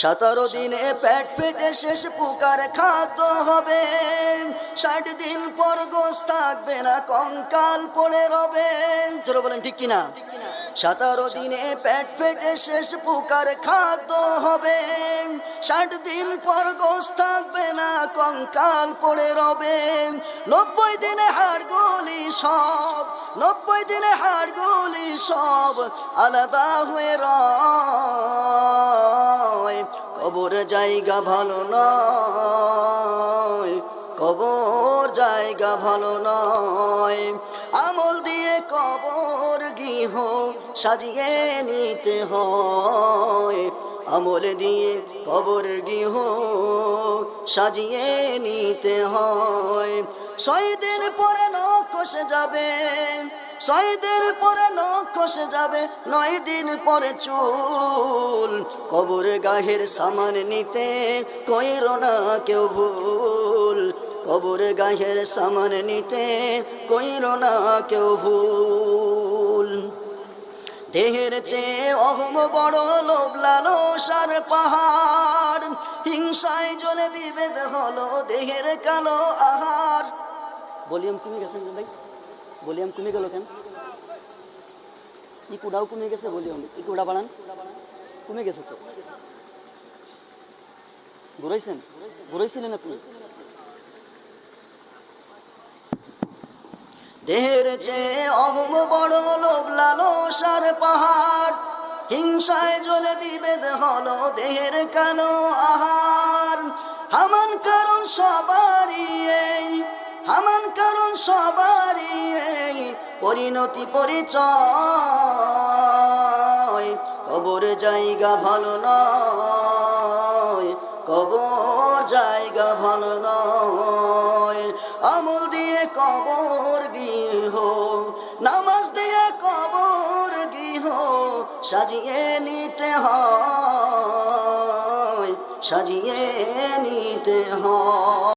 সতেরো দিনে পেট পেটে শেষ পুকার খাদ্য হবে। ষাট দিন পর গোস থাকবে না, কঙ্কাল পড়ে রবে। তোরা বলেন, ঠিক কিনা? সতেরো দিনে পেট পেটে শেষ পুকার খাদ্য হবে। ষাট দিন পর গোস থাকবে না, কঙ্কাল পড়ে রবে। নব্বই দিনে হাড়গুলি সব, নব্বই দিনে হাড়গুলি সব আলাদা হয়ে রয় কবর জায়গা ভালো নয়, কবর জায়গা ভালো নয়। আমল দিয়ে কবর গৃহ সাজিয়ে নিতে হয়। আমল দিয়ে কবর গৃহ সাজিয়ে নিতে হয়। দিন পরে নকশে যাবে ছয় পরে নকশে যাবে, নয় দিন পরে চুল। কবর গাহের সামান নিতে কইর না কেউ ভুল। কবর গাহের সামান নিতে কইর না কেউ ভুল। দেহের চেয়ে অহম বড় লোভ, লালসার পাহাড়। হিংসায় জলে বিভেদ হলো দেহের কালো আহার। ভলিউম কমে গেছে ভাই? ভলিউম কমে গেল কেন? ইকুডাও কমে গেছে, ভলিউম। ইকুডা বাড়ান কমে গেছে তো। ঘুরাইছেন ঘুরাইছিলেন আপনি? দেহের চেয়ে বড় লোভ লালসার পাহাড়। হিংসায় জলে বিভেদ হলো দেহের কালো আহার। হামান কারণ সবারই হামান কারণ সবারই এই পরিণতি পরিচয়। কবর জায়গা ভালো নয়, কবর জায়গা ভালো নয়। আমল দিয়ে কবর গৃহ, নামাজ দিয়ে কবর গৃহ সাজিয়ে নিতে হয়, সাজিয়ে নিতে হয়।